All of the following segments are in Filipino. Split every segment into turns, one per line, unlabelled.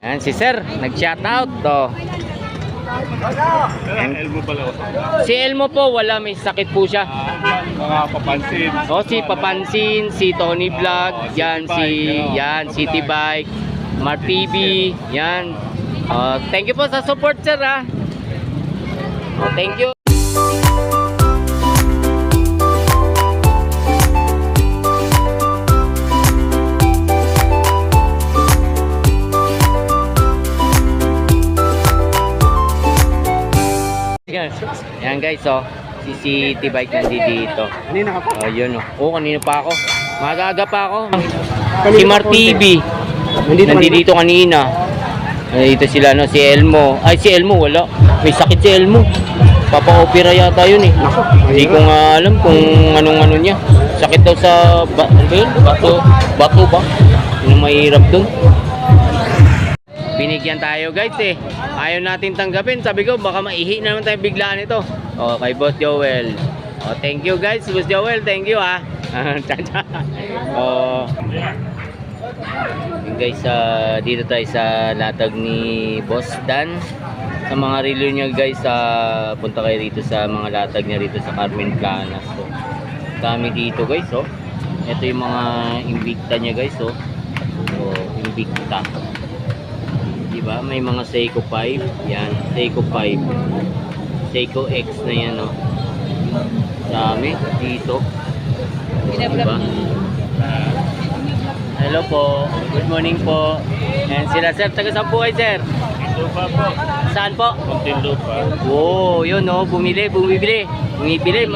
Yan si Sir, nag-shoutout to.
Elmo pala ako.
Si Elmo po, wala may sakit po siya.
Ah, mga papansin.
O si Papansin, si Tony Vlog, yan si yan City Bike, Mart TV, yan. Uh, thank you po sa support sir ha. Oh, thank you. Yan, yan guys oh. Si City Bike nandito dito.
Kanina ka pa.
Oh, yun oh. Oh, kanina pa ako. Magaga pa ako. Si Mar TV.
Nandito
Nandito kanina. Nandito sila no, si Elmo. Ay, si Elmo wala. May sakit si Elmo. Papa-opera yata yun eh. Hindi ko nga alam kung anong ano niya. Sakit daw sa ba, ano ba yun? Bato, bato ba? Yung mahirap dun. Binigyan tayo guys eh. Ayaw natin tanggapin. Sabi ko baka maihi na naman tayo biglaan ito. Oh, kay Boss Joel. Oh, thank you guys, Boss Joel. Thank you ah. Cha-cha. oh. Yun guys, ah, dito tayo sa latag ni Boss Dan. Sa mga relo niya guys, ah, punta kayo rito sa mga latag niya rito sa Carmen Planas. So, dami dito guys, oh. Ito yung mga Invicta niya guys, oh. So, Invicta. Diba? May mga Seiko 5. Yan, Seiko 5. Seiko X na yan, oh. Dami dito. Diba? Hello po. Good morning po. And sila sir, taga saan po kayo sir?
Lupa po.
Saan po?
Konting lupa.
Oo, yun oh, bumili, bumibili. Bumibili.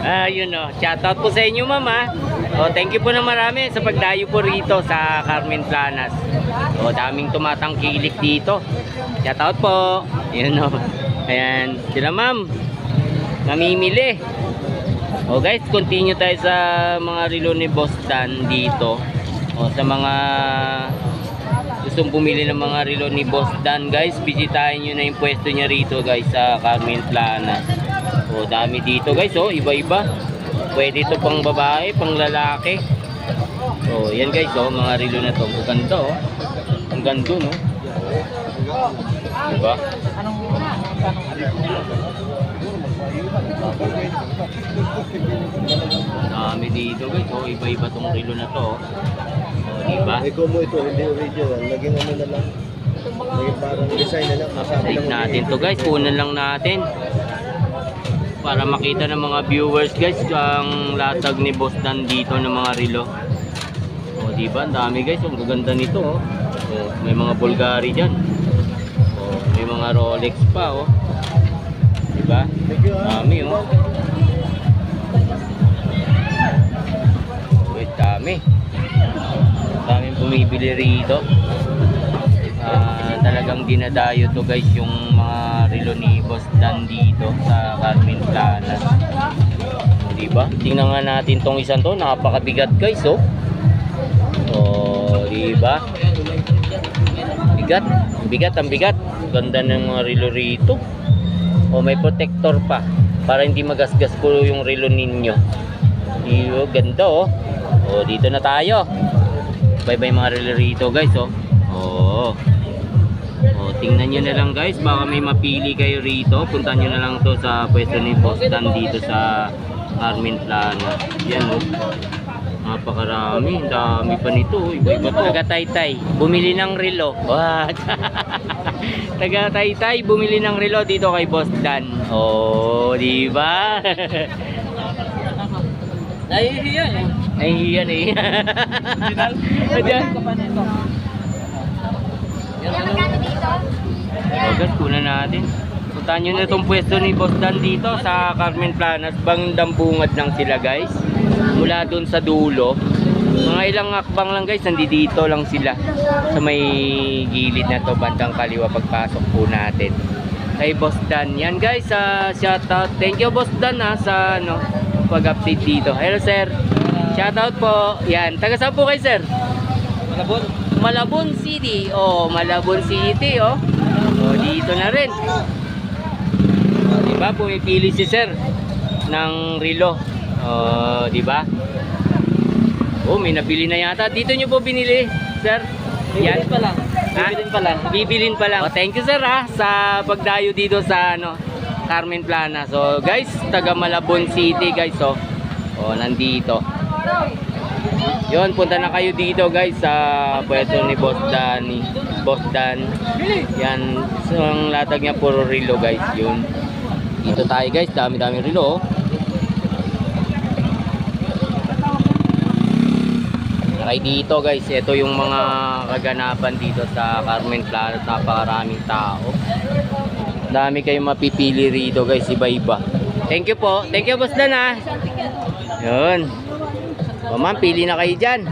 Ah, yun oh. Shoutout po sa inyo, ma'am ah. Oh, thank you po na marami sa pagdayo po rito sa Carmen Planas. Oh, daming tumatangkilik dito. Shoutout po. Yun oh. Ayan, sila ma'am. Namimili. Oh guys, continue tayo sa mga relo ni Boss Dan dito. O sa mga gustong bumili ng mga relo ni Boss Dan guys, bisitahin nyo na yung pwesto niya rito guys sa Carmen Plana. O dami dito guys, oh, iba-iba. Pwede ito pang babae, pang lalaki. So yan guys, oh, mga relo na to. Ang ganda oh. Ang ganda no. Diba? Dami dito guys, oh, iba-iba tong relo na to. Oh, diba?
Ikaw mo ito, hindi original. Naging ano na lang. Naging parang design na lang. Masabi
natin to guys, kunan lang natin. Para makita ng mga viewers guys, ang latag ni Boss Dan dito ng mga relo. O diba, ang dami guys, ang gaganda nito oh. O, may mga Bulgari dyan. O, may mga Rolex pa oh. Diba?
Thank you ah.
Dami oh. Wait, dami. Daming bumibili rito. Ah, talagang dinadayo to guys yung mga relo ni Boss Dan dito sa Carmen Planas. Diba? Tingnan nga natin tong isang to, napakabigat guys oh. Oh, diba? Bigat, bigat, ang bigat. Ganda ng relo rito. Oh, may protector pa para hindi magasgas po yung relo ninyo. Iyo, ganda oh. Oh, dito na tayo. Bye-bye mga relo rito guys oh. Oh. Oh, tingnan nyo na lang guys, baka may mapili kayo rito. Puntahan nyo na lang to sa pwesto ni Boss Dan dito sa Carmen Plana. Yan oh. Napakarami, dami pa nito. oh. Iba-iba to. Taga Taytay, bumili ng relo. What? Taga Taytay, bumili ng relo dito kay Boss Dan. Oh, di ba?
Nahihiya eh.
Ay, yan eh. Agad, kunan natin. Puntahan nyo na itong pwesto ni Boss Dan dito sa Carmen Planas. Bandang bungad lang sila guys. Mula dun sa dulo. Mga ilang akbang lang guys, nandito lang sila. Sa may gilid na to, bandang kaliwa pagpasok po natin. Kay Boss Dan. Yan guys, sa shoutout. Thank you Boss Dan ha, sa ano, pag-update dito. Hello sir. Shoutout po. Yan, taga saan po kayo sir?
Malabon.
Malabon City. Oh, Malabon City, oh. Oh, dito na rin. Oh, di ba? Pumipili si Sir ng relo. Oh, di ba? Oh, may nabili na yata. Dito nyo po binili, Sir?
Yan
Yan.
pa lang.
Ha?
Bibili pa lang.
Bibilin pa lang. Oh, thank you sir ah, sa pagdayo dito sa ano, Carmen Plana. So guys, taga Malabon City guys oh. Oh, nandito. Yun, punta na kayo dito guys sa pwesto ni Boss Danny. Boss Dan. Yan, ang latag niya puro rilo guys. Yun. Dito tayo guys, dami-dami rilo oh. Nakay dito guys, ito yung mga kaganapan dito sa Carmen Plano. Napakaraming tao. Dami kayong mapipili rito guys, iba-iba. Thank you po. Thank you Boss Dan ah. Yun. O ma'am, pili na kayo dyan.